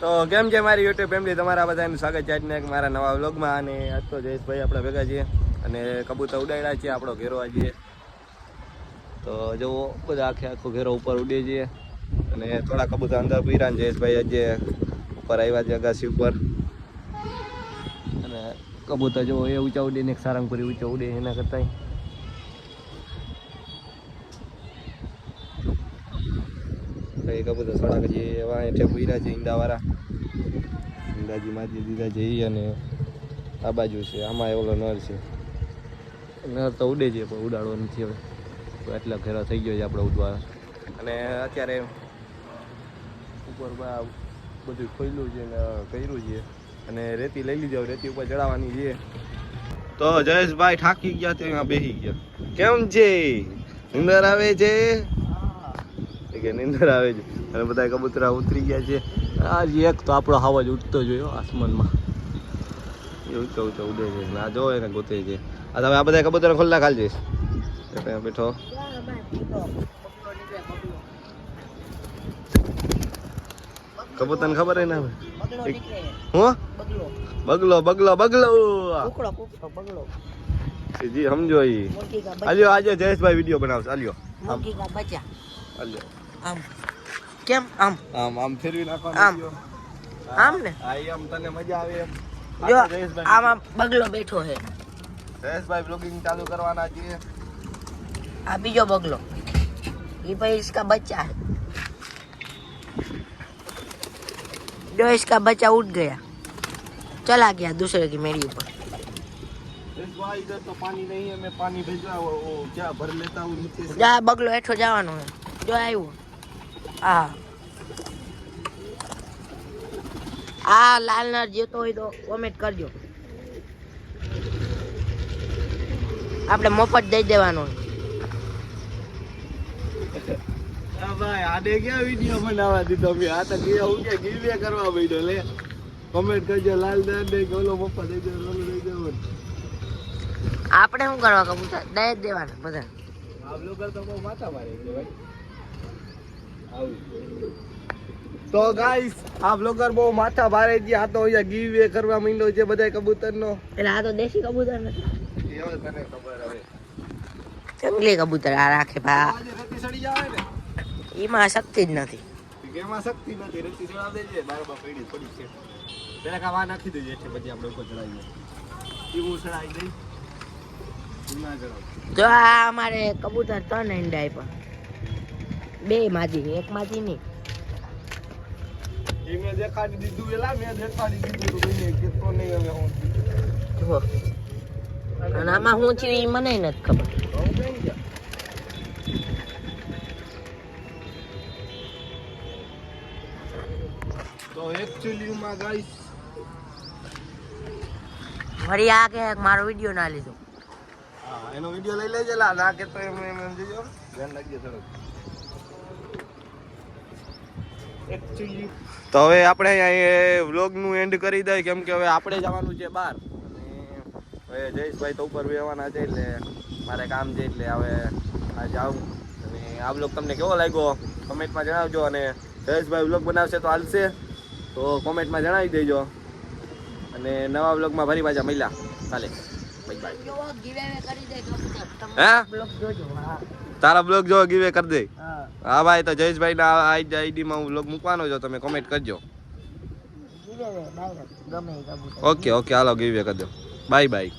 તો કેમ છે મારી યુટ્યુબ ફેમિલી તમારા બધાનું સ્વાગત છે આજને મારા નવા વ્લોગમાં અને આજ તો જયેશભાઈ આપણે ભેગા છીએ. અને કબૂતર ઉડાડ્યા છીએ, આપણો ઘેરો આજે. તો જુઓ, બધા આખે આખો ઘેરો ઉપર ઉડે છીએ અને થોડા કબૂતર અંદર પીરા ને જયેશભાઈ આજે ઉપર આવ્યા છે અગાસી ઉપર. અને કબૂતર જુઓ, એ ઊંચા ઉડીને એક સારંગપુરી ઊંચા ઉડે એના કરતાં કબૂતર સડક જે એવા હેઠે પૂર્યા છે, ઈંડાવાળા. ઈંડાજી માજી દીધા છે અને આ બાજુ છે, આમાં એવલો નર છે. નર તો ઉડે છે, પણ ઉડાડવો નથી હવે. એટલા ઘેરા થઈ ગયો છે આપણે ઉડવા અને અત્યારે ઉપર બધું ખોલ્યું છે ને કર્યું છે. અને રેતી લઈ લીધી, હવે રેતી ઉપર ચડાવવાની છે. તો જયેશભાઈ થાકી ગયા ત્યાં બેસી ગયા. કેમ છે? ઉંદર આવે છે? કે નિંદર આવે છે અને બધા કબૂતરા ઉતરી ગયા છે. આજે એક તો આપણો હવા જ ઉઠતો જોયો આસમાનમાં. એ ઊંચો ઊંચો ઉડે છે. આ જો એને ગોતે છે. આ તમે આ બધા કબૂતર ખુલ્લા ખાલી જઈશ. ત્યાં બેઠો કબૂતર ખબર હે ને હું? બગલો બગલો બગલો. જી સમજો ઈ. આલ્યો આજે જયેશભાઈ વીડિયો બનાવશે. આલ્યો આલ્યો आम केम आम आम आम फिर भी ना નાખવાનું आम આમ ને? આ આમ તને मज़ा आवे जो आम आम बगलो बैठो है रेस भाई બ્લોગિંગ चालू करवाना चाहिए अभी जो बगलो ये भाई इसका बच्चा है जो इसका बच्चा उठ गया चला गया दूसरे की मेरी ऊपर इधर तो पानी नहीं है मैं पानी भेज रहा हूँ क्या भर लेता हूँ जा बगलो हेठो जावानो है जो आयो હા. આ લાલનાર જેતો હોય તો કોમેન્ટ કરજો. આપણે મફત દઈ દેવાનો ભાઈ આને ક્યાં વીડિયો બનાવવા દીધો? મેં આ તો ગયા હું કે ગીવે કરવા માંડ્યો? લે કમેન્ટ કરજો લાલ દે ને કે ઓલો પપ્પા દઈ દે ઓલો દઈ આપણે શું કરવા કબૂતર? દઈ જ દેવાના બધા આપ લોકો તો બહુ માથા મારે છે ભાઈ. તો ગાઈસ આ બ્લોગર બહુ માથા ભારે છે આ તો અહીંયા ગીવે કરવા માંડ્યો છે બધા કબૂતરનો. એટલે આ તો દેશી કબૂતર નથી. તને ખબર હવે. જંગલી કબૂતર આ રાખે ભા. આજે સડી જાય ને. એમાં શક્તિ જ નથી. એમાં શક્તિ નથી રેતી ચડાવ દેજે બારોબાર પડી પડી છે. પેલા કાવા નાખી દેજે એટલે પછી આપણે ઉપર ચડાવીએ એ હું દઈ ઈ ના ચડાવ. જો આ અમારે કબૂતર ત્રણ ઈંડા આપ્યા. બે માજી એક માજી નહીં. મેં દેખાડી દીધું એલા મેં દેખાડી દીધું તો નહીં હવે હું જુઓ. અને આમાં શું થયું એ મને નથી ખબર. તો ગાઈસ આ કે મારો વીડિયો ના લીધો. હા એનો વિડિયો લઈ લેજે લા ના કે તો એમ એમ એમ જોજો. ધ્યાન રાખજે થોડુંક. એકચ્યુઅલી તો હવે આપણે અહીંયા વ્લોગનું એન્ડ કરી દઈએ કેમ કે હવે આપણે જવાનું છે બહાર. અને હવે જયેશભાઈ તો ઉપર બેવાના છે એટલે મારે કામ છે એટલે હવે આ જાઉં. અને આ વ્લોગ તમને કેવો લાગ્યો? કોમેન્ટમાં જણાવજો અને જયેશભાઈ વ્લોગ બનાવશે તો હાલશે. તો કોમેન્ટમાં જણાવી દેજો. અને નવા વ્લોગમાં ફરી પાછા મળ્યા. ચાલે. બાય બાય હે? તારા બ્લોગ જો ગીવે કરી દે. હા. ભાઈ તો જયેશભાઈ ના આઈડી માં હું બ્લોગ મૂકવાનો છો તમે કોમેન્ટ કરજો. ઓકે ઓકે હાલો ગીવે કરી દો. Bye bye